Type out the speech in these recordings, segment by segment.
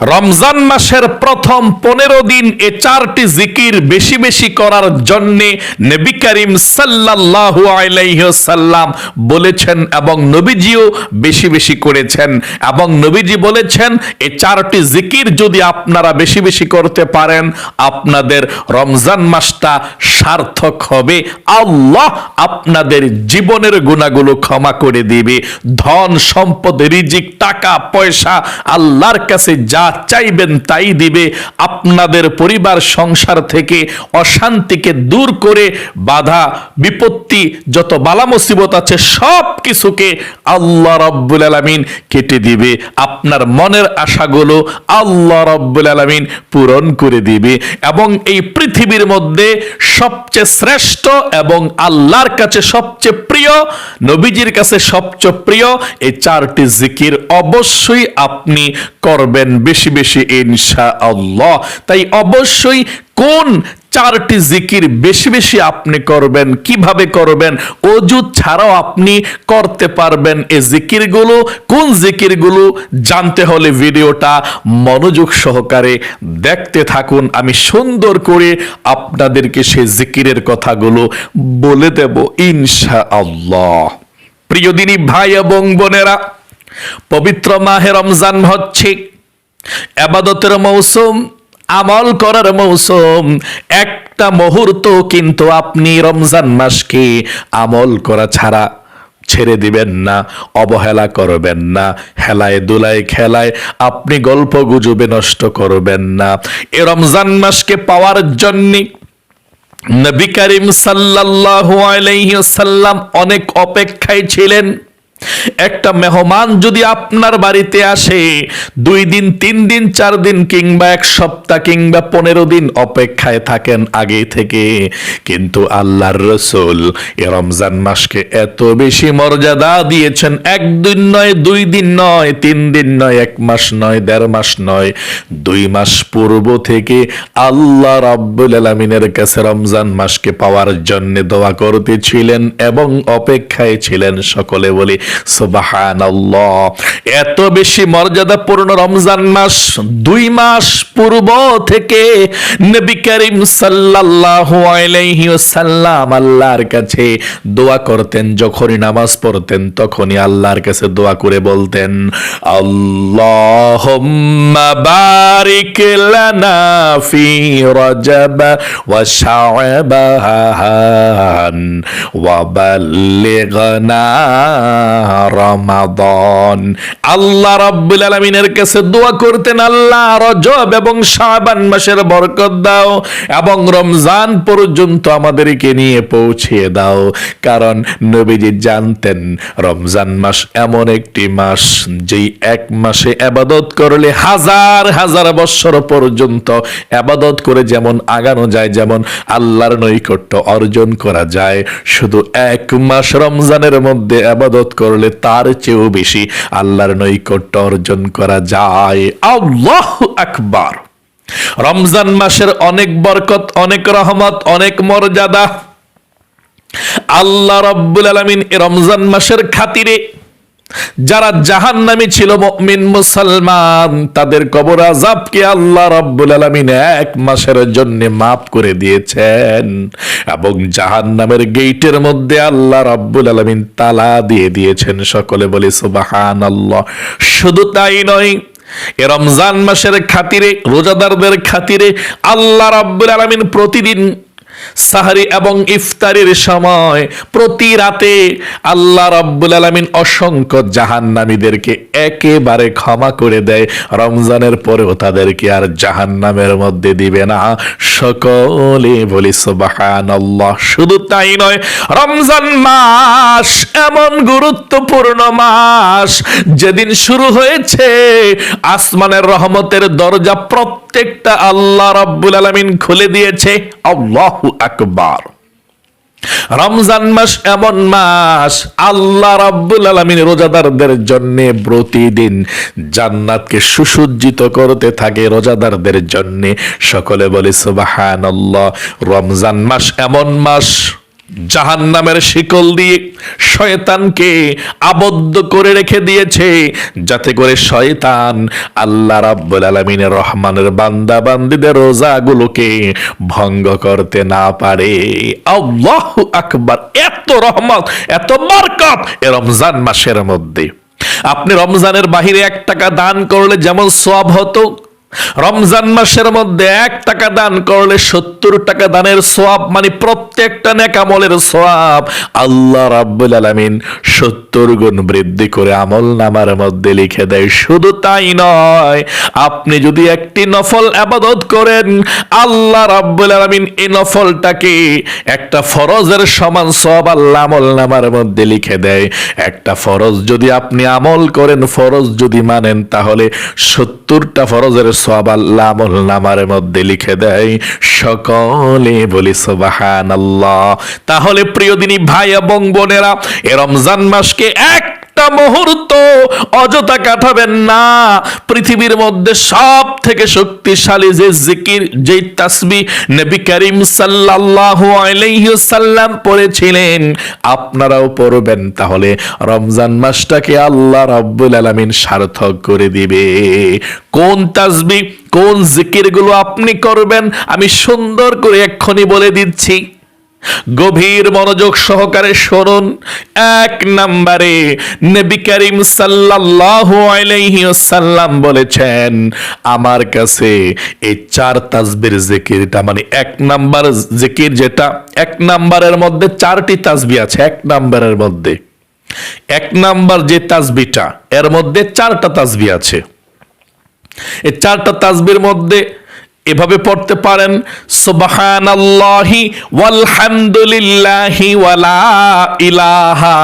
রমজান মাসের প্রথম পনেরো দিন এ চারটি জিকির বেশি বেশি করার জন্যে নবী করিম সাল্লাল্লাহু আলাইহি সাল্লাম বলেছেন এবং নবীজিও বেশি বেশি করেছেন এবং নবীজি বলেছেন, এ চারটি জিকির যদি আপনারা বেশি বেশি করতে পারেন, আপনাদের রমজান মাসটা সার্থক হবে। আল্লাহ আপনাদের জীবনের গুণাগুলো ক্ষমা করে দিবে। ধন, সম্পদ, রিজিক, টাকা, পয়সা আল্লাহর কাছে যা চাইবেন তাই দিবে। আপনাদের পরিবার সংসার থেকে অশান্তিকে দূর করে বাধা, বিপত্তি, যত বালা মুসিবত আছে, সব কিছুকে আল্লাহ রব্বুল আলামিন কেটে দিবে। আপনার মনের আশাগুলো আল্লাহ রব্বুল আলামিন পূরণ করে দিবে। এবং এই পৃথিবীর মধ্যে সবচেয়ে শ্রেষ্ঠ এবং আল্লাহর কাছে সবচেয়ে প্রিয়, নবীজির কাছে সবচেয়ে প্রিয়, এই চারটি জিকির অবশ্যই আপনি করবেন বেশি বেশি ইনশা আল্লাহ তাই অবশ্যই কোন চারটি জিকির বেশি বেশি আপনি করবেন, কীভাবে করবেন, অজু ছাড়াও আপনি করতে পারবেন এই জিকিরগুলো। কোন জিকিরগুলো জানতে হলে ভিডিওটা মনোযোগ সহকারে দেখতে থাকুন। আমি সুন্দর করে আপনাদেরকে সেই জিকিরের কথাগুলো বলে দেব ইনশা আল্লাহ প্রিয় দিনী ভাই এবং বোনেরা পবিত্র মাহে রমজান হচ্ছে। আবাদতের মৌসুম, আমল করার মৌসুম। একটা মুহূর্ত কিন্তু আপনি রমজান মাসকে আমল করা ছাড়া ছেড়ে দিবেন না, অবহেলা করবেন না, হেলায় দুলায় খেলায় আপনি গল্প গুজবে নষ্ট করবেন না। এ রমজান মাসকে পাওয়ার জন্যে নবী করিম সাল্লাল্লাহু আলাইহি অনেক অপেক্ষায় ছিলেন। একটা মেহমান যদি আপনার বাড়িতে আসে, দুই দিন, তিন দিন, চার দিন কিংবা এক সপ্তাহ কিংবা পনেরো দিন অপেক্ষায় থাকেন আগে থেকে। কিন্তু আল্লাহর রসুল এ রমজান মাসকে এত বেশি মর্যাদা দিয়েছেন একদিন নয়, দুই দিন নয়, তিন দিন নয়, এক মাস নয়, দেড় মাস নয়, দুই মাস পূর্ব থেকে আল্লাহ রাব্বুল আলমিনের কাছে রমজান মাসকে পাওয়ার জন্য দোয়া করতেছিলেন এবং অপেক্ষায় ছিলেন সকলে বলি এত বেশি মর্যাদাপূর্ণ রমজান মাস দুই মাস পূর্ব থেকে নবী করিম সাল্লাল্লাহু আল্লাহর কাছে দোয়া করতেন, যখনই নামাজ পড়তেন তখনই আল্লাহর কাছে দোয়া করে বলতেন, আল্লাহুম্মা বারিক লানা ফি রজব ওয়া শাবান ওয়া বাল্লিগনা রমাদান আল্লাহ রাব্বুল আলামিনের কাছে দোয়া করতেন, আল্লাহ রজব এবং শাবান মাসের বরকত দাও এবং রমজান পর্যন্ত আমাদেরকে নিয়ে পৌঁছিয়ে দাও। কারণ নবীজি জানতেন, রমজান মাস এমন একটি মাস যেই এক মাসে আবাদত করলে হাজার হাজার বছর পর্যন্ত আবাদত করে যেমন আগানো যায়, যেমন আল্লাহর নৈকট্য অর্জন করা যায়। শুধু এক মাস রমজানের মধ্যে আবাদত করলে তার চেয়েও বেশি আল্লাহর নৈকট্য অর্জন করা যায়। আল্লাহ আকবার। রমজান মাসের অনেক বরকত, অনেক রহমত, অনেক মর্যাদা। আল্লাহ রব্বুল আলমিন রমজান মাসের খাতিরে যারা জাহান নামে ছিল মুমিন মুসলমান, তাদের কবর আজাবকে আল্লাহ রাব্বুল আলামিন এক মাসের জন্য মাফ করে দিয়েছেন এবং জাহান নামের গেইটের মধ্যে আল্লাহ রাব্বুল আলামিন তালা দিয়ে দিয়েছেন। সকলে বলে, সুবহানাল্লাহ। শুধু তাই নয়, এ রমজান মাসের খাতিরে, রোজাদারদের খাতিরে আল্লাহ রাব্বুল আলামিন প্রতিদিন সাহারি এবং ইফতারির সময় প্রতি রাতে আল্লাহ রাব্বুল আলামিন অসংখ্য জাহান্নামীদেরকে একেবারে ক্ষমা করে দেয়। রমজানের পরেও তাদেরকে আর জাহান্নামের মধ্যে দিবে না। সকলে বলি, সুবহানাল্লাহ। শুধু তাই নয়, রমজান মাস এমন গুরুত্বপূর্ণ মাস। যেদিন শুরু হয়েছে, আসমানের রহমতের দরজা প্রত্যেকটা আল্লাহ রাব্বুল আলামিন খুলে দিয়েছে। আল্লাহু আকবার। রমজান মাস এমন মাস, আল্লাহ রাব্বুল আলমিন রোজাদারদের জন্য প্রতিদিন জান্নাতকে সুসজ্জিত করতে থাকে রোজাদারদের জন্য। সকলে বলে, সুবহানাল্লাহ, রমজান মাস এমন মাস। জাহান নামের শিকল দিয়ে শয়তানকে আবদ্ধ করে রেখে দিয়েছে, যাতে করে শয়তান আল্লাহ রাব্বুল আলামিনের রহমানের বান্দা বান্দিদের রোজাগুলোকে ভঙ্গ করতে না পারে। আল্লাহু আকবার, এত রহমত, এত বরকত এ রমজান মাসের মধ্যে। আপনি রমজানের বাহিরে এক টাকা দান করলে যেমন সব হতো রমজান মাসের মধ্যে এক টাকা দান করলে সত্তর টাকা দানের সোয়াব মানে প্রত্যেকটা নেকামলের সোয়াব আল্লাহ রাব্বুল আলামিন সত্তর গুণ বৃদ্ধি করে আমল নামার মধ্যে লিখে দেয়। শুধু তাই নয়, আপনি যদি একটি নফল আবাদত করেন, আল্লাহ রাব্বুল আলামিন এই নফলটাকে একটা ফরজের সমান সব আল্লাহ আমল নামার মধ্যে লিখে দেয়। একটা ফরজ যদি আপনি আমল করেন, ফরজ যদি মানেন, তাহলে সত্তরটা ফরজের সব আল্লাহ নামার মধ্যে লিখে দেয়, সকলে বলি আল্লাহ তাহলে প্রিয় দিনী ভাই এবং বোনেরা, এ রমজান মাসকে এক একটা মুহূর্ত অযথা কাটাবেন না। পৃথিবীর মধ্যে সব থেকে শক্তিশালী যে জিকির যে তাসবি নবী করিম সাল্লাল্লাহু আলাইহি সাল্লাম পড়েছিলেন, আপনারাও পড়বেন তাহলে। রমজান মাসটাকে আল্লাহ রাব্বুল আলামিন সার্থক করে দিবে। কোন তাসবি, কোন জিকিরগুলো আপনি করবেন, আমি সুন্দর করে এক্ষুনি বলে দিচ্ছি। গভীর মনোযোগ সহকারে শুনুন। এক নম্বরে নবী করিম সাল্লাল্লাহু আলাইহি ওয়াসাল্লাম বলেছেন, আমার কাছে এই চার তাসবির জিকিরটা মানে এক নাম্বার জিকির যেটা, এক নাম্বারের মধ্যে চারটি তাসবি আছে, এক নাম্বারের মধ্যে। এক নাম্বার যে তাসবিটা, এর মধ্যে চারটা তাসবি আছে। এই চারটা তাসবির মধ্যে এভাবে পড়তে পারেন, সুবহানাল্লাহি ওয়ালহামদুলিল্লাহি ওয়ালা ইলাহা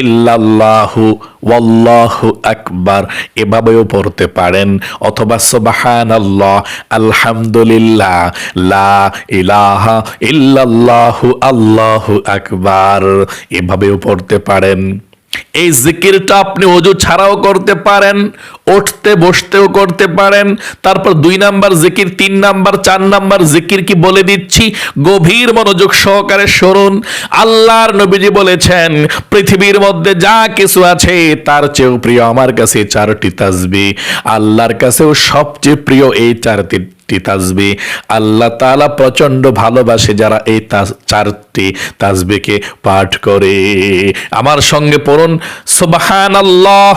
ইল্লাল্লাহু ওয়াল্লাহু আকবার। এভাবেও পড়তে পারেন, অথবা সুবাহান আল্লাহ আলহামদুলিল্লাহ লা ইলাহা ইল্লাল্লাহু আল্লাহু আকবার। এভাবেও পড়তে পারেন। এই জিকিরটা আপনি অজু ছাড়াও করতে পারেন, উঠতে, বসতেও করতে পারেন। তারপর দুই নাম্বার জিকির, তিন নাম্বার, চার নাম্বার জিকির কি বলে দিচ্ছি? গভীর মনোযোগ সহকারে শুনুন আল্লাহর নবীজি বলেছেন, পৃথিবীর মধ্যে যা কিছু আছে, তার চেয়েও প্রিয় আমার কাছে চারটি তাজবি আল্লাহর কাছেও সবচেয়ে প্রিয় এই চারটি চারটি তাজবি আল্লাহ তালা প্রচণ্ড ভালোবাসে যারা এই চারটি তাজবিকে পাঠ করে। আমার সঙ্গে পড়ুন সুবহানাল্লাহ।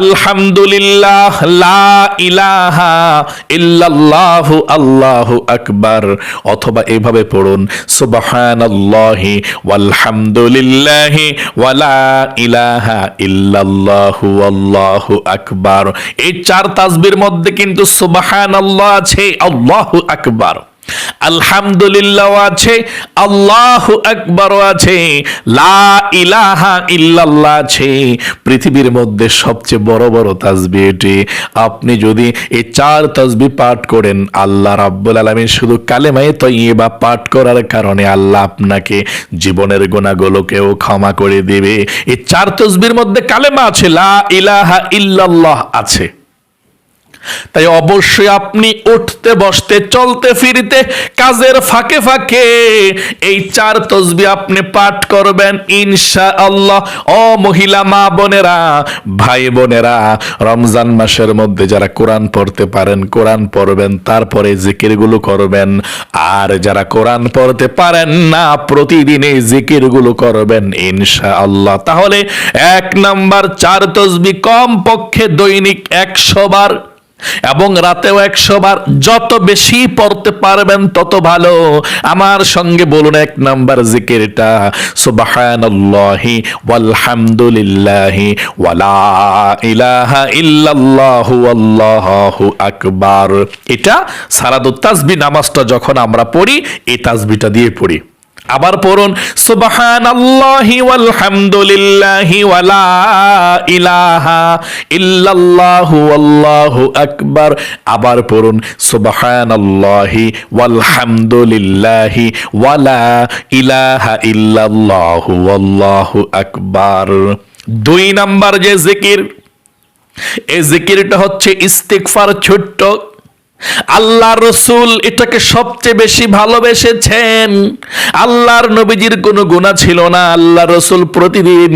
আলহামদুলিল্লাহ, লা ইলাহা ইল্লাল্লাহু, আল্লাহু আকবার। অথবা এভাবে পড়ুন, সুবহানাল্লাহি ওয়ালহামদুলিল্লাহি ওয়ালা ইলাহা ইল্লাল্লাহু, আল্লাহু আকবার। এই চার তাসবির মধ্যে কিন্তু সুবহানাল্লাহ আছে, আল্লাহু আকবার। আলহামদুলিল্লাহ আছে, আল্লাহু আকবরও আছে, লা ইলাহা ইল্লাল্লাহ আছে। পৃথিবীর মধ্যে সবচেয়ে বড় বড় তাসবি এটি। আপনি যদি এই চার তাসবি পাঠ করেন, আল্লাহ রাব্বুল আলামিন শুধু কালেমায়ে তৈয়বা পাঠ করার কারণে আল্লাহ আপনাকে জীবনের গুণাগুলোকেও ক্ষমা করে দেবে। এই চার তসবির মধ্যে কালেমা আছে, লা ইলাহা ইল্লাল্লাহ আছে। তাই অবশ্যই আপনি উঠতে, বসতে, চলতে, ফিরতে কাজের ফাঁকে ফাঁকে এই চার তসবি আপনি পাঠ করবেন ইনশা আল্লাহ ও মহিলা মা বোনেরা, ভাই বোনেরা, রমজান মাসের মধ্যে যারা কোরআন পড়তে পারেন, কোরআন পড়বেন, তারপরে জিকিরগুলো করবেন। আর যারা কোরআন পড়তে পারেন না, প্রতিদিন এই জিকিরগুলো করবেন ইনশা আল্লাহ তাহলে এক নাম্বার চার তসবি কম পক্ষে দৈনিক একশো বার এবং রাতেও একশো বার যত বেশি পড়তে পারবেন, তত ভালো। আমার সঙ্গে বলুন এক নাম্বার জিকিরটা, সুবহানাল্লাহি ওয়ালহামদুলিল্লাহি ওয়ালা ইলাহা ইল্লাল্লাহু আল্লাহু আকবার। এটা সারাদুত তাসবি নামাজটা যখন আমরা পড়ি, এই তাসবিটা দিয়ে পড়ি। আবার পড়ুন সুবহান সুবহানাল্লাহি ওয়ালহামদুলিল্লাহি ওয়ালা ইলাহা ইল্লাল্লাহু আল্লাহু আকবার। আবার পড়ুন সুবহান সুবহানাল্লাহি ওয়ালহামদুলিল্লাহি ওয়ালা ইলাহা ইল্লাল্লাহু আল্লাহু আকবার। দুই নাম্বার যে জিকির এই জিকিরটা হচ্ছে ইস্তিগফার ছোট্ট আল্লাহ রসুল এটাকে সবচেয়ে বেশি ভালোবেসেছেন। আল্লাহর নবীজির কোনো গুণা ছিল না। আল্লাহ রসুল প্রতিদিন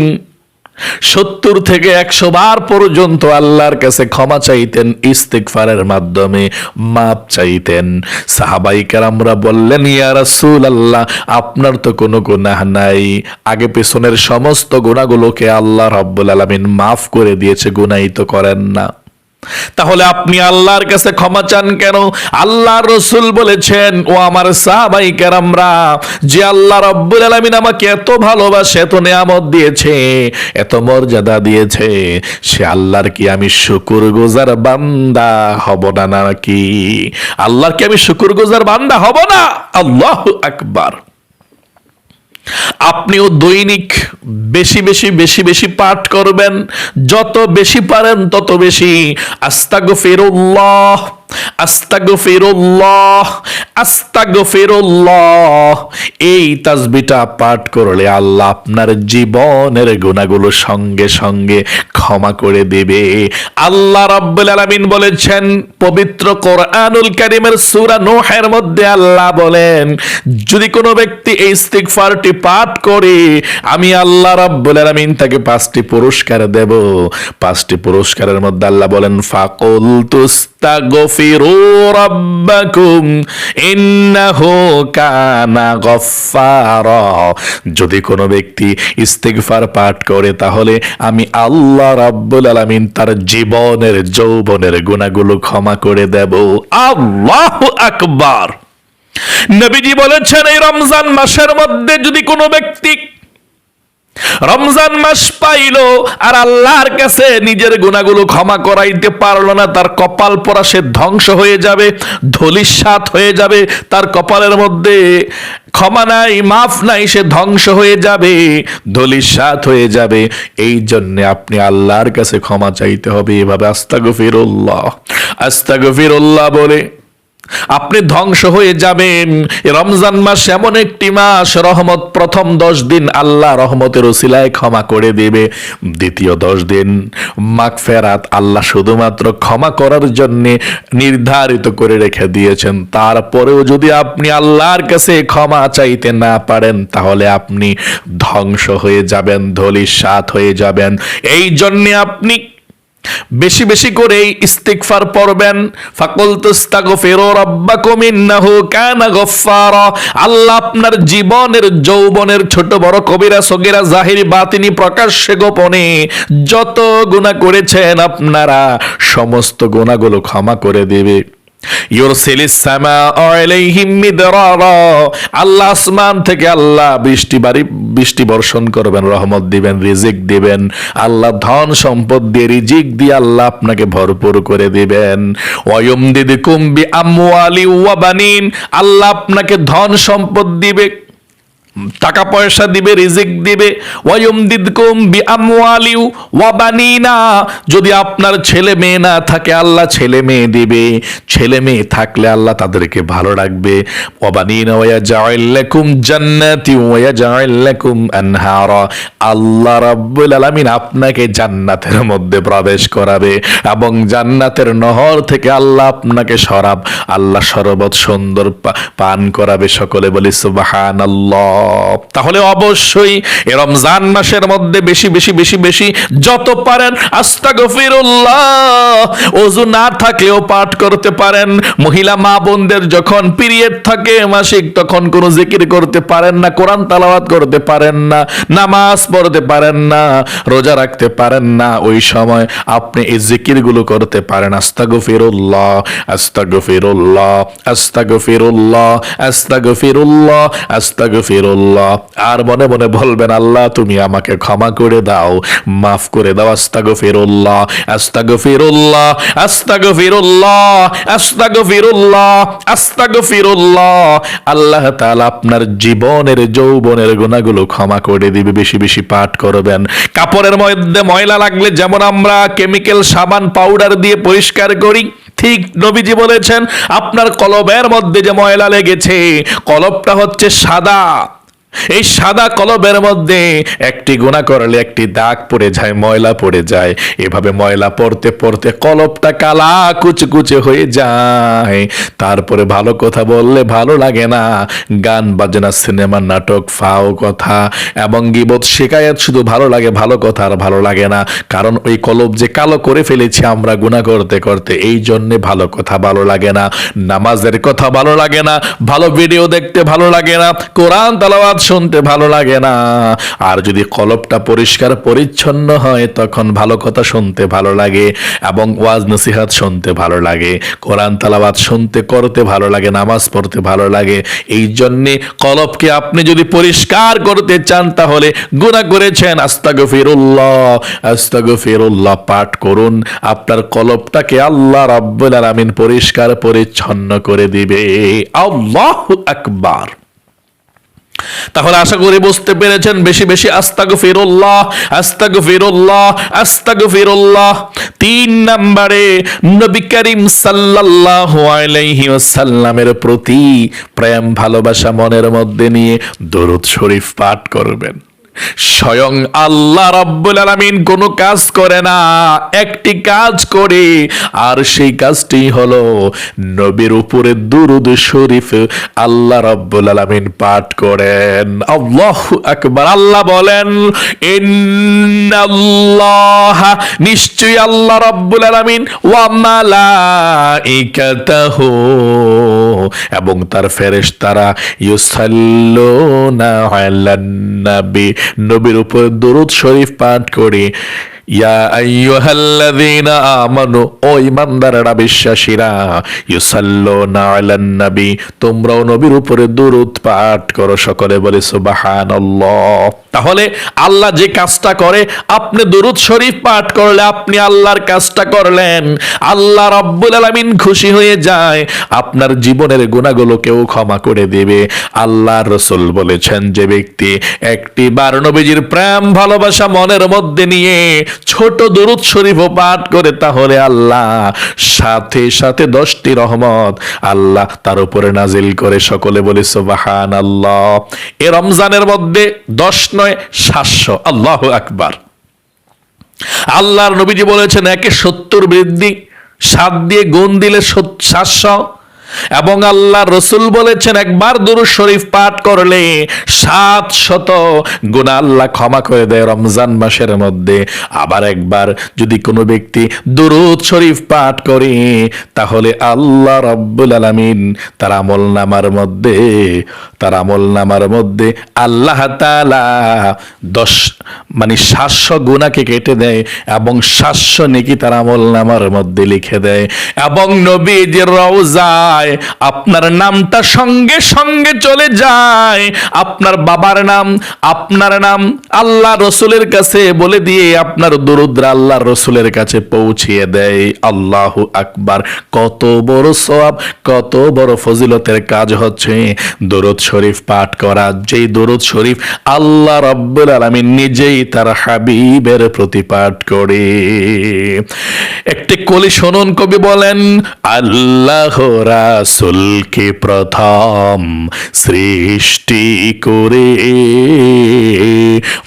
সত্তর থেকে একশো বার পর্যন্ত আল্লাহর কাছে ক্ষমা চাইতেন ইস্তিকফারের মাধ্যমে মাপ চাইতেন। সাহাবাই আমরা বললেন, ইয়া রাসূল আল্লাহ আপনার তো কোনো গুনাহ নাই। আগে পেছনের সমস্ত গুণাগুলোকে আল্লাহ রাব্বুল আলামিন মাফ করে দিয়েছে গুনাই তো করেন না। তাহলে আপনি আল্লাহর কাছে ক্ষমা চান কেন? আল্লাহ রসুল বলেছেন, ও আমার সাহাবাই কেরামরা, যে আল্লাহ রব্বুল আলমিন আমাকে এত ভালোবাসে, এত নেয়ামত দিয়েছে, এত মর্যাদা দিয়েছে, সে আল্লাহর কি আমি শুকুর গুজার বান্দা হব না নাকি? আল্লাহর কি আমি শুকুর গুজার বান্দা হব না? আল্লাহ আকবার। আপনিও দৈনিক বেশি বেশি বেশি বেশি পাঠ করবেন। যত বেশি পারেন তত বেশি। আস্তাগফিরুল্লাহ। এই তাসবিটা পাঠ করলে আল্লাহ আপনার জীবনের গুণাগুলো সঙ্গে সঙ্গে ক্ষমা করে দেবে। আল্লাহ বলেছেন, পবিত্র কোরআনুল মধ্যে আল্লাহ বলেন, যদি কোনো ব্যক্তি এই পাঠ করে, আমি আল্লাহ রাব্বুল আলামিন তাকে পাঁচটি পুরস্কার দেব। পাঁচটি পুরস্কারের মধ্যে আল্লাহ বলেন ফাকুল তুস্তাগফিরু রাব্বাকুম ইন্নাহু কানা গফফারা যদি কোনো ব্যক্তি ইস্তিগফার পাঠ করে, তাহলে আমি আল্লাহ রাব্বুল আলামিন তার জীবনের, যৌবনের গুণাগুলো ক্ষমা করে দেব। আল্লাহু আকবার। নবীজি বলেছেন, এই রমজান মাসের মধ্যে যদি কোনো ব্যক্তি রমজান মাস পাইল আর আল্লাহর কাছে নিজের গুণাগুলো ক্ষমা করাইতে পারল না, তার কপাল পরা সে ধ্বংস হয়ে যাবে ধলিসাত হয়ে যাবে, তার কপালের মধ্যে ক্ষমা নাই, মাফ নাই, সে ধ্বংস হয়ে যাবে ধলিসাত হয়ে যাবে। এই জন্য আপনি আল্লাহর কাছে ক্ষমা চাইতে হবে এভাবে। আস্তাগফিরুল্লাহ। আস্তাগফিরুল্লাহ বলে আপনি ধ্বংস হয়ে যাবেন। রমজান মাস এমন একটি মাস, রহমত প্রথম দশ দিন আল্লাহ রহমতের ওসিলায় ক্ষমা করে দেবে। দ্বিতীয় দশ দিন মাগ ফেরাত আল্লাহ শুধুমাত্র ক্ষমা করার জন্য নির্ধারিত করে রেখে দিয়েছেন। তারপরেও যদি আপনি আল্লাহর কাছে ক্ষমা চাইতে না পারেন, তাহলে আপনি ধ্বংস হয়ে যাবেন ধলিসাত হয়ে যাবেন। এই জন্যে আপনি বেশি বেশি করে ইস্তিকফার পড়বেন। ফাকুল তুস্তাগফিরু রাব্বাকুম ইন্নাহু কানা গফফারা। আল্লাহ আপনার জীবনের, যৌবনের ছোট বড় কবিরা সগিরা জাহির বাতিনি প্রকাশ্যে গোপনে যত গুনাহ করেছেন আপনারা সমস্ত গুণাগুলো ক্ষমা করে দেবে। আল্লাহ আসমান থেকে আল্লাহ বৃষ্টি বাড়ি বৃষ্টি বর্ষণ করবেন, রহমত দিবেন, রিজিক দিবেন। আল্লাহ ধন সম্পদ দিয়ে রিজিক দিয়ে আল্লাহ আপনাকে ভরপুর করে দিবেন। অয়ম দিদি কুম্বি বানিন। আল্লাহ আপনাকে ধন সম্পদ দিবে টাকা পয়সা দিবে, রিজিক দিবে। ওয়ায়ুমদিদকুম বিআমওয়ালিউ ওয়া বানিনা যদি আপনার ছেলে মেয়ে না থাকে, আল্লাহ ছেলে মেয়ে দিবে। ছেলে মেয়ে থাকলে আল্লাহ তাদেরকে ভালো রাখবে। ওয়া বানিনা ওয়া ইয়াজআল লাকুম জান্নাতি ওয়া ইয়াজআল লাকুম আনহারা। আল্লাহ রাব্বুল আলামিন আপনাকে জান্নাতের মধ্যে প্রবেশ করাবে এবং জান্নাতের নহর থেকে আল্লাহ আপনাকে শরাব আল্লাহ শরবত সুন্দর পান করাবে সকলে বলি সুবহানাল্লাহ। তাহলে অবশ্যই এ রমজান মাসের মধ্যে বেশি বেশি বেশি বেশি যত পারেন, আস্তাগফিরুল্লাহ। ওযু না থাকলেও পাঠ করতে পারেন। মহিলা মা বোনদের যখন পিরিয়ড থাকে মাসিক, তখন কোনো জিকির করতে পারেন না, কোরআন তালাওয়াত করতে পারেন না, নামাজ পড়তে পারেন না, রোজা রাখতে পারেন না। ওই সময় আপনি এই জিকিরগুলো করতে পারেন। আস্তাগফিরুল্লাহ আস্তাগফিরুল্লাহ আস্তাগফিরুল্লাহ আস্তাগফিরুল্লাহ আস্তাগফিরুল্লাহ। আর মনে মনে বলবেন, আল্লাহ, তুমি আমাকে ক্ষমা করে দাও, মাফ করে দাও। আস্তাগফিরুল্লাহ আস্তাগফিরুল্লাহ আস্তাগফিরুল্লাহ আস্তাগফিরুল্লাহ আস্তাগফিরুল্লাহ। আল্লাহ তাআলা আপনার জীবনের, যৌবনের গুণাগুলো ক্ষমা করে দিবে। বেশি বেশি পাঠ করবেন। কাপড়ের মধ্যে ময়লা লাগলে যেমন আমরা কেমিক্যাল সাবান পাউডার দিয়ে পরিষ্কার করি, ঠিক নবীজি বলেছেন, আপনার কলবের মধ্যে যে ময়লা লেগেছে, কলবটা হচ্ছে সাদা। এই সাদা কলবের মধ্যে একটি গুণা করলে একটি দাগ পড়ে যায়, ময়লা পড়ে যায়। এভাবে ময়লা পড়তে পড়তে কলবটা কালা কুচকুচে হয়ে যায়। তারপরে ভালো কথা বললে ভালো লাগে না। গান, বাজনা, সিনেমা, নাটক, ফাও কথা এবং গিবত শেখায়াত শুধু ভালো লাগে, ভালো কথা আর ভালো লাগে না। কারণ ওই কলব যে কালো করে ফেলেছি আমরা গুণা করতে করতে, এই জন্যে ভালো কথা ভালো লাগে না। নামাজের কথা ভালো লাগে না। ভালো ভিডিও দেখতে ভালো লাগে না। কোরআন তালাবাদ শুনতে ভালো লাগে না। আর যদি কলবটা পরিষ্কার পরিচ্ছন্ন হয়, তখন ভালো কথা শুনতে ভালো লাগে এবং ওয়াজ নসিহাত শুনতে ভালো লাগে। কোরআন তালাবাদ শুনতে, করতে ভালো লাগে, নামাজ পড়তে ভালো লাগে। এই জন্যে কলবকে আপনি যদি পরিষ্কার করতে চান, তাহলে গুণা করেছেন। আস্তাগ ফিরুল্লাহ আস্তাগ ফিরুল্লাহ পাঠ করুন। আপনার কলবটাকে আল্লাহ রাব্বুল আলামিন পরিষ্কার পরিচ্ছন্ন করে দিবে। আল্লাহু আকবার। তাহলে আশা করি বুঝতে পেরেছেন, বেশি বেশি আস্তাগ ফিরুল্লাহ আস্তাগ ফিরুল্লাহ আস্তাগ ফিরুল্লাহ তিন নম্বরে নবী করিম সাল্লাল্লাহু আলাইহি ওয়াসাল্লামের প্রতি প্রেম, ভালোবাসা মনের মধ্যে নিয়ে দরুদ শরীফ পাঠ করবেন। স্বয়ং আল্লাহ রাব্বুল আলামিন কোনো কাজ করে না, একটি কাজ করে, আর সেই কাজটি হলো নবীর উপরে দুরুদ শরীফ আল্লাহ রাব্বুল আলামিন পাঠ করেন। আল্লাহু আকবার। আল্লাহ বলেন, ইন্নাল্লাহ নিশ্চয়ই আল্লাহ রাব্বুল আলামিন ওয়া মালাইকাতাহু এবং তার ফেরেশতারা ইউসাল্লুনা আলান নবী নবীর উপর দরুদ শরীফ পাঠ করে। ইয়া আমানু বিশ্বাসীরা নবী, তোমরাও নবীর উপরে দরুদ পাঠ করো। সকলে বলে সুবহানাল্লাহ। তাহলে আল্লাহ যে কাজটা করে, আপনি দরুদ শরীফ পাঠ করলে আপনি আল্লাহর কাজটা করলেন। আল্লাহ রাব্বুল আলামিন খুশি হয়ে যায়। আপনার জীবনের গুণাগুলোকেও ক্ষমা করে দেবে। আল্লাহর রসুল বলেছেন যে ব্যক্তি একটি বার নবীজির প্রেম, ভালোবাসা মনের মধ্যে নিয়ে ছোট দরুদ শরীফ পাঠ করে, তাহলে আল্লাহ সাথে সাথে দশটি রহমত আল্লাহ তার উপরে নাজিল করে। সকলে বলে সুবাহান আল্লাহ এ রমজানের মধ্যে দশ নয়, সাতশো। আল্লাহ আকবার। আল্লাহর নবীজি বলেছেন, একে সত্তর বৃদ্ধি, সাত দিয়ে গুণ দিলে সত- সাতশো। এবং আল্লাহ রসুল বলেছেন, একবার দুরু শরীফ পাঠ করলে সাত শত গুণা আল্লাহ ক্ষমা করে দেয় রমজান মাসের মধ্যে। আবার একবার যদি কোনো ব্যক্তি দুরুদ শরীফ পাঠ করে, তাহলে আল্লাহ রব্বুল আলামিন তার আমল নামার মধ্যে, তার আমল নামার মধ্যে আল্লাহ তাআলা দশ মানে সাতশো গুণাকে কেটে দেয় এবং সাতশো নেকি তার আমল নামার মধ্যে লিখে দেয়। এবং নবীজির রওজায় আপনার নামটা সঙ্গে সঙ্গে চলে যায়। আপনার বাবার নাম, আপনার নাম আল্লাহ রসুলের কাছে বলে দিয়ে আপনার দরুদ্র আল্লাহ রসুলের কাছে পৌঁছিয়ে দেয়। আল্লাহ আকবার। কত বড় সওয়াব, কত বড় ফজিলতের কাজ হচ্ছে। দরুদ শরীফ পাঠ করা, যেই দরুদ শরীফ আল্লাহ রব্বুল আলামিন নিজেই তার হাবিবের প্রতি পাঠ করে। একটি কলি শুনুন, কবি বলেন, আল্লাহ রাসুলকে প্রথম সৃষ্টি করে।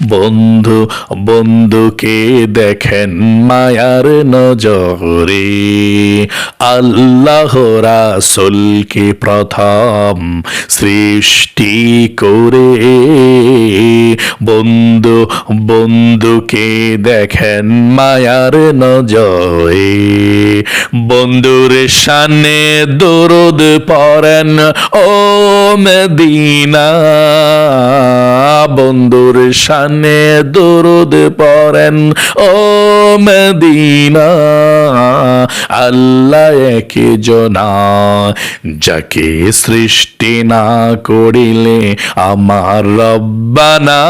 বন্ধু, বন্ধুকে দেখেন মায়ার নজরে। আল্লাহ রাসুলকে প্রথম সৃষ্টি করে। বন্ধু, বন্ধুকে দেখেন মায়ার নজরে। বন্ধুর সানে দরদ পড়েন ও মদিনা। বন্ধুর সানে দরদ পড়েন, ও মদিনা। আল্লাহ একে জনা, যাকে সৃষ্টি না করিলে আমার রব্বানা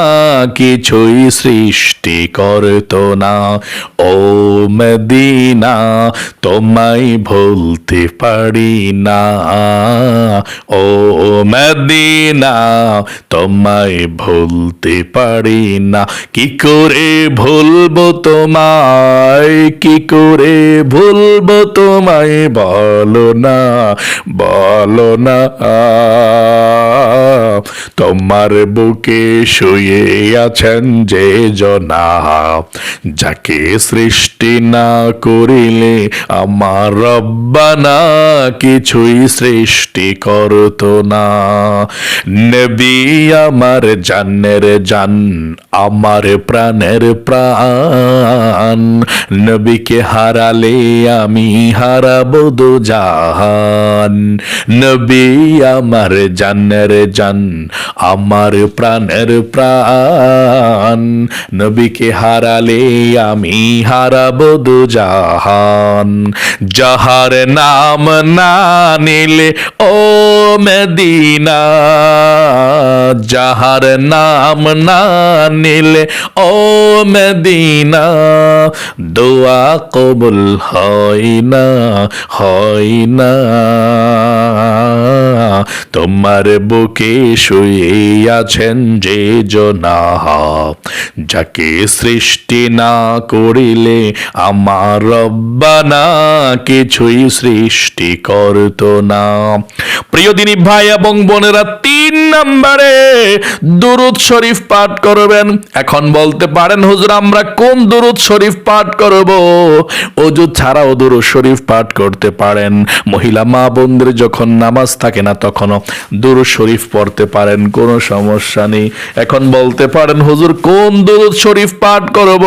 কিছুই সৃষ্টি করত না। ও মদিনা, তোমায় ভুলতে পারি না। ও মদিনা, তোমায় ভুলতে পারি না। কি করে ভুলবো তোমায়? কি করে ভুলবো তোমায়? বলো না বলো না। তোমার বুকে শুয়ে আছেন যে জনা, যাকে সৃষ্টি না করিলে আমার রব্বানা কিছুই সৃষ্টি করতো না। নবী আমার জানের জান, আমার প্রাণের প্রাণ। নবীকে হারালে আমি হারাবো দু জাহান নবী আমার জানের জান, আমার প্রাণের প্রাণ। নবীকে হারালে আমি হারাবো দু জাহান যাহার নাম না নিলে ও মদিনা যাহার নাম না নিলে ও মদিনা দোয়া কবুল হয় না হয় না। তোমার বুকে শুয়ে আছেন যে জনা, যাকে সৃষ্টি না করিলে আমার রব্বানা কিছুই সৃষ্টি করতো না। প্রিয় দিনী ভাই এবং বোনেরা, তিন নম্বরে দুরুদ শরীফ পাঠ করবেন। এখন বলতে পারেন, হুজুর, আমরা কোন দুরুদ শরীফ পাঠ করব? অজু ছাড়াও দুরুদ শরীফ পাঠ করতে পারেন। মহিলা মা বোনদের যখন নামাজ থাকে না তখনও দুরুদ শরীফ পড়তে পারেন, কোনো সমস্যা নেই। এখন বলতে পারেন, হুজুর, কোন দুরুদ শরীফ পাঠ করব?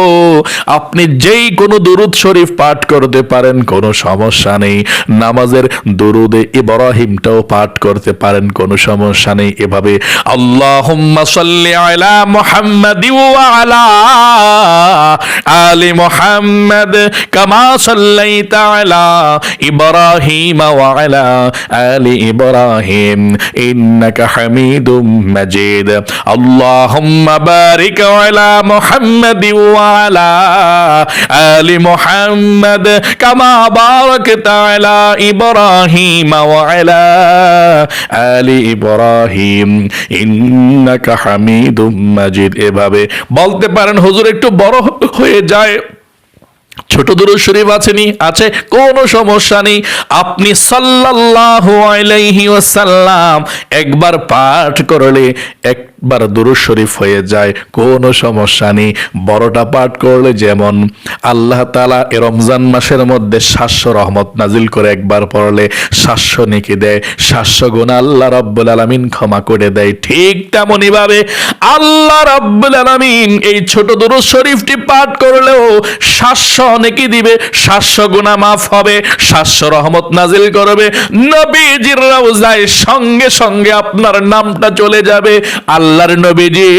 আপনি যেই কোনো দুরুদ শরীফ পাঠ করতে পারেন, কোনো সমস্যা নেই। নামাজের দুরুদে ইব্রাহিমটাও পাঠ করতে পারেন, কোনো সমস্যা নেই। এভাবে আল্লাহুম্মা সাল্লি আলা মুহাম্মাদ ওয়া আলা আলি মুহাম্মাদ কামা সাল্লাইতা আলা ইব্রাহিম ওয়া আলা আলি ইব্রাহিম। ইন্নাকা হামিদুম মাজিদ। আল্লাহুম্মা বারিক আলা মুহাম্মাদ ওয়া আলা আলি মুহাম্মাদ কামা বারাকতা আলা ইব্রাহিম ওয়া আলা আলি ইব্রাহিম। ইন্নাকা হামিদুম মাজিদ। এভাবে বলতে পারেন হুজুর একটু বড় হয়ে যায়। ছোট দুরুদ শরীফ আছেনি আছে? কোনো সমস্যা নেই। আপনি সাল্লাল্লাহু আলাইহি ওয়াসাল্লাম একবার পাঠ করলে একবার দুরুদ শরীফ হয়ে যায়, কোনো সমস্যা নেই। বড়টা পাঠ করলে যেমন আল্লাহ তাআলা এ রমজান মাসের মধ্যে সাতশো রহমত নাজিল করে একবার পড়লে সাতশো নেকি দেয়, সাতশো গুণ আল্লাহ রব্বুল আলামিন ক্ষমা করে দেয়। ঠিক তেমনই ভাবে আল্লাহ রব্বুল আলামিন এই ছোট দুরুদ শরীফটি পাঠ করলেও সাতশো নেকি দিবে, সাতশো গুণা মাফ হবে, সাতশো রহমত নাজিল করবে। নবীজির রওজায় সঙ্গে সঙ্গে আপনার নামটা চলে যাবে। আল্লাহর নবীজি,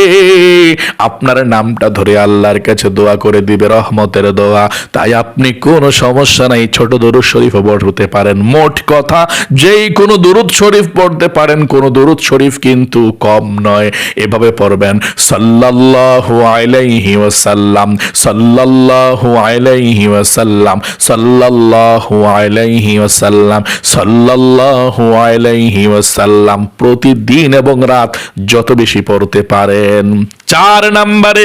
আপনার নামটা ধরে আল্লাহর কাছে দোয়া করে দিবে, রহমতের দোয়া। তাই আপনি কোনো সমস্যা নাই, ছোট দরুদ শরীফ পড়তে পারেন। মোট কথা, যেই কোনো দরুদ শরীফ পড়তে পারেন, কোনো দরুদ শরীফ কিন্তু কম নয়। এভাবে পড়বেন, সাল্লাল্লাহু আলাইহি ওয়াসাল্লাম, সাল্লাল্লাহু আলাইহি ওয়াসাল্লাম, সাল্লাল্লাহু আলাইহি ওয়াসাল্লাম, সাল্লাল্লাহু আলাইহি ওয়াসাল্লাম। প্রতিদিন এবং রাত যত বেশি পড়তে পারেন। চার নাম্বারে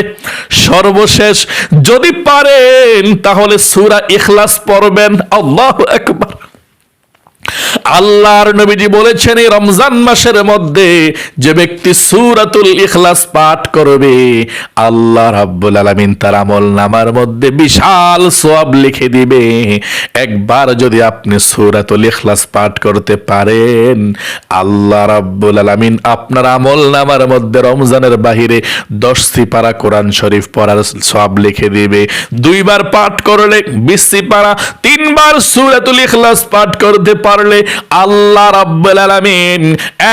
সর্বশেষ যদি পারেন তাহলে সুরা ইখলাস পড়বেন। আল্লাহ আকবার। আল্লাহর নবীজি বলেছেন, এই রমজান মাসের মধ্যে যে ব্যক্তি সুরাতুল ইখলাস পাঠ করবে, আল্লাহ রাব্বুল আলামিন তার আমল নামার মধ্যে বিশাল সওয়াব লিখে দিবে। একবার যদি আপনি সুরাতুল ইখলাস পাঠ করতে পারেন, আল্লাহ রাব্বুল আলামিন আপনার আমল নামার মধ্যে রমজানের বাহিরে দশটি পারা কোরআন শরীফ পড়ার সওয়াব লিখে দিবে। দুইবার পাঠ করলে বিশটি পারা তিনবার সুরাতুল ইখলাস পাঠ করতে পারলে আল্লাহ রাব্বুল আলামিন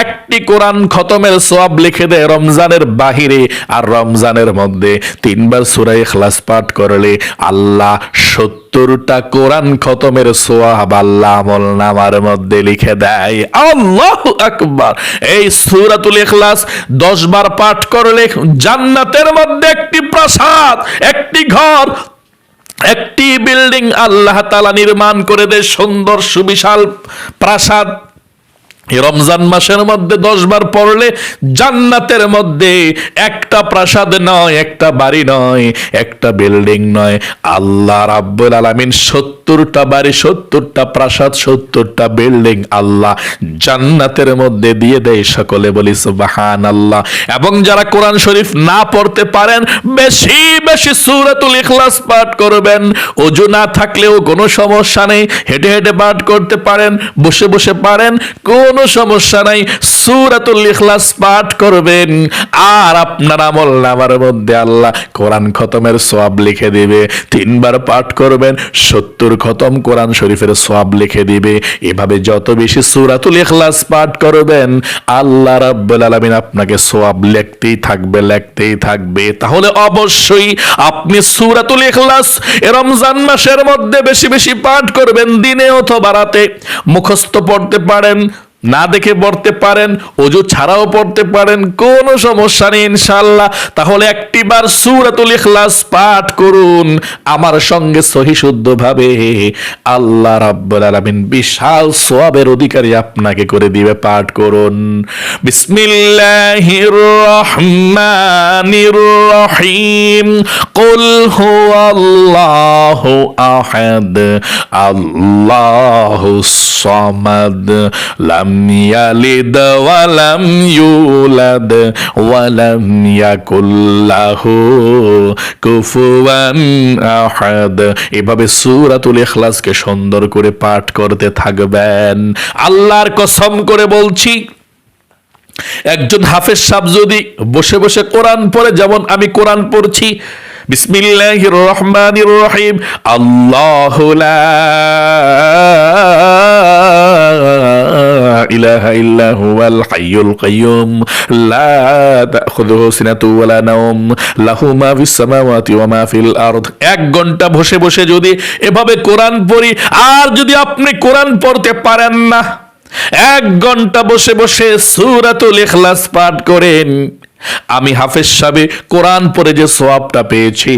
একটি কোরআন খতমের সওয়াব লিখে দেয় রমজানের বাহিরে আর রমজানের মধ্যে তিনবার সূরা ইখলাস পাঠ করলে আল্লাহ সত্তরটা কোরআন খতমের সোয়াব আল্লাহ আমল নামার মধ্যে লিখে দেয়। আল্লাহ আকবার। এই সূরাতুল ইখলাস দশ বার পাঠ করলে জান্নাতের মধ্যে একটি প্রাসাদ, একটি ঘর একটি বিল্ডিং আল্লাহ তালা নির্মাণ করে দেয় সুন্দর সুবিশাল প্রাসাদ। রমজান মাসের মধ্যে দশ বার পড়লে জান্নাতের মধ্যে একটা প্রাসাদ নয়, একটা বাড়ি নয়, একটা বিল্ডিং নয়। আল্লাহ রাব্বুল আলামিন সত্তরটা বাড়ি, সত্তরটা প্রাসাদ, সত্তরটা বিল্ডিং আল্লাহ জান্নাতের মধ্যে দিয়ে দেয় সকলে বলি সুবাহান আল্লাহ এবং যারা কোরআন শরীফ না পড়তে পারেন, বেশি বেশি সূরাতুল ইখলাস পাঠ করবেন। অজু না থাকলেও কোনো সমস্যা নেই, হেঁটে হেঁটে পাঠ করতে পারেন, বসে বসে পারেন, কোনো সমস্যা নাই। সূরাতুল ইখলাস পাঠ করবেন। আর আপনার আমল নামার মধ্যে আল্লাহ কোরআন খতমের সওয়াব লিখে দিবে। তিনবার পাঠ করবেন, সত্তর খতম কোরআন শরীফের সওয়াব লিখে দিবে। এভাবে যত বেশি সুরাতুল ইখলাস পাঠ করবেন, আল্লাহ রাব্বুল আলামিন আপনাকে সওয়াব লিখতেই থাকবে লিখতেই থাকবে। তাহলে অবশ্যই আপনি সুরাতুল ইখলাস রমজান মাসের মধ্যে বেশি বেশি পাঠ করবেন, দিনে অথবা রাতে। মুখস্থ পড়তে পারেন না দেখে পড়তে পারেন, অজু ছাড়াও পড়তে পারেন, কোনো সমস্যা নেই ইনশাল্লাহ তাহলে একটিবার সূরাতুল ইখলাস পাঠ করুন, আমার সঙ্গে সহি শুদ্ধভাবে। আল্লাহ রাব্বুল আলামিন বিশাল সওয়াবের অধিকারী আপনাকে করে দিবে, পাঠ করুন। বিসমিল্লাহির রহমানির রহিম। কুল হুয়াল্লাহু আহাদ আল্লাহুস সামাদ, লাম ইয়ালিদ লাম ইউলাদ ওয়া লাম ইয়াকুল লাহু কুফুয়ান আহাদ এভাবে সূরাতুল ইখলাসকে সুন্দর করে পাঠ করতে থাকবেন। আল্লাহর কসম করে বলছি, একজন হাফেজ সাহেব যদি বসে বসে কোরআন পড়ে, যেমন আমি কোরআন পড়ছি, বিসমিল্লাহির রহমানির রহিম ইলাহা ইল্লা হুয়াল হাইয়ুল কাইয়ুম। লা তাখুযুহু সিনাতু ওয়ালা নাওম। লাহু মা ফিস সামাওয়াতি ওয়া মা ফিল এক ঘণ্টা বসে বসে যদি এভাবে কোরআন পড়ি, আর যদি আপনি কোরআন পড়তে পারেন না, এক ঘণ্টা বসে বসে সূরাতুল ইখলাস পাঠ করেন। আমি হাফেজ সাহেবে কোরআন পড়ে যে সোয়াবটা পেয়েছি,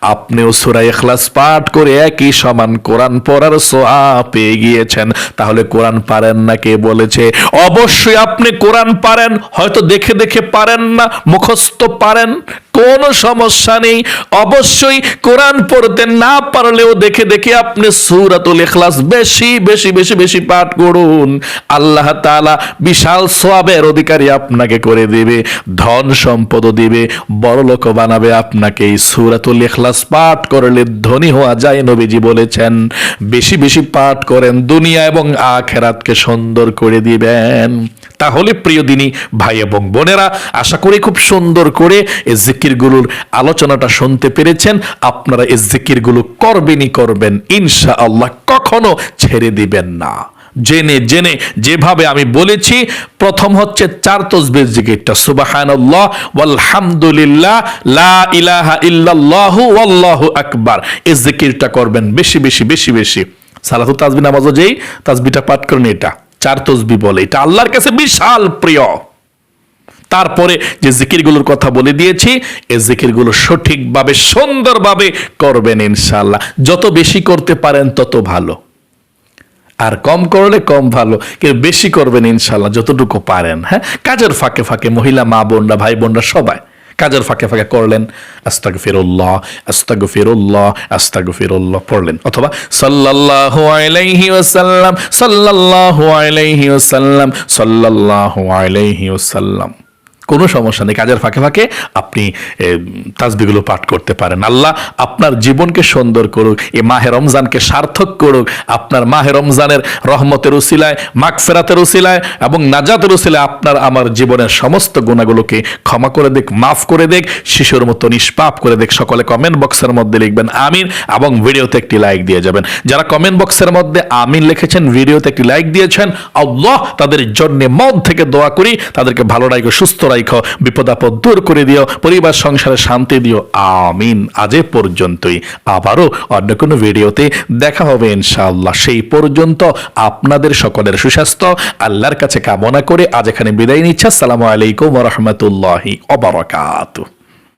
আপনিও সূরা ইখলাস পাঠ করে একই সমান কোরআন পড়ার সোয়াব পেয়ে গিয়েছেন। তাহলে কোরআন পারেন না কে বলেছে? অবশ্যই আপনি কোরআন পারেন, হয়তো দেখে দেখে পারেন না, মুখস্থ পারেন, কোনো সমস্যা নেই। অবশ্যই কোরআন পড়তে না পারলেও দেখে দেখে আপনি সূরাতুল ইখলাস বেশি বেশি বেশি বেশি পাঠ করুন। আল্লাহ তাআলা বিশাল সোয়াবের অধিকারী আপনাকে করে দেবে। দিবে ধন সম্পদ দিবে, বড় লোক বানাবে আপনাকে এই সূরাতুল ইখলাস পাঠ করলে ধনী হওয়া যায়, নবীজি বলেছেন। বেশি বেশি পাঠ করেন, দুনিয়া এবং আখেরাতকে সুন্দর করে দিবেন। তাহলে প্রিয় দিনী, ভাই এবং বোনেরা, আশা করি খুব সুন্দর করে এই জিকিরগুলোর আলোচনাটা শুনতে পেরেছেন। আপনারা এই জিকিরগুলো করবেনই করবেন ইনশা আল্লাহ কখনো ছেড়ে দিবেন না। জেনে জেনে যেভাবে আমি বলেছি, প্রথম হচ্ছে চার তসবির জিকিরটা। সুবাহানাল্লাহ, ওয়ালহামদুলিল্লাহ, লা ইলাহা ইল্লাল্লাহু, ওয়াল্লাহু আকবার। এই জিকিরটা করবেন বেশি বেশি বেশি বেশি। সালাতু তাজবি নামাজও যেই, তাজবিটা পাঠ করেন এটা। চার তসবি বলে। এটা আল্লাহর কাছে বিশাল প্রিয়। তারপরে যে জিকিরগুলোর কথা বলে দিয়েছি এই জিকিরগুলো সঠিকভাবে, সুন্দরভাবে করবেন ইনশাল্লাহ যত বেশি করতে পারেন, তত ভালো। আর কম করলে কম ভালো, কিন্তু বেশি করবেন ইনশাল্লাহ যতটুকু পারেন হ্যাঁ? কাজের ফাঁকে ফাঁকে মহিলা, মা বোনরা, ভাই বোনরা সবাই কাজের ফাঁকে ফাঁকে করলেন আস্তাগ ফিরুল্লাহ আস্তাগ ফিরুল্লাহ আস্তাগ ফিরুল্লাহ পড়লেন। অথবা সাল্লাল্লাহু আলাইহি ওয়াসাল্লাম, সাল্লাল্লাহু আলাইহি ওয়াসাল্লাম, সাল্লাল্লাহু আলাইহি ওয়াসাল্লাম। কোনো সমস্যা নেই কাজের ফাঁকে ফাঁকে আপনি এ, তাসবিগুলো পাঠ করতে পারেন। আল্লাহ আপনার জীবনকে সুন্দর করুক এ মাহে রমজানকে সার্থক করুক আপনার মাহে রমজানের রহমতের উসিলায় মাগফেরাতের উসিলায় এবং নাজাতের উসিলায় আপনার আমার জীবনের সমস্ত গুণাগুলোকে ক্ষমা করে দেখ মাফ করে দেখ শিশুর মতো নিষ্পাপ করে দেখ সকলে কমেন্ট বক্সের মধ্যে লিখবেন আমিন এবং ভিডিওতে একটি লাইক দিয়ে যাবেন। যারা কমেন্ট বক্সের মধ্যে আমিন লিখেছেন ভিডিওতে একটি লাইক দিয়েছেন আল্লাহ তাদের জন্যে মন থেকে দোয়া করি তাদেরকে ভালো রাখো সুস্থ রাখো বিপদ আপদ দূর করে দিও, পরিবার, সংসারে শান্তি দিও। আমিন। আজ পর্যন্তই। আবারও অন্য কোনো ভিডিওতে দেখা হবে ইনশাআল্লাহ। সেই পর্যন্ত আপনাদের সকলের সুস্বাস্থ্য, আল্লাহর কাছে কামনা করে আজ এখানে বিদায় নিচ্ছে। আসসালামু আলাইকুম রহমতুল্লাহি অবরাকাতুহ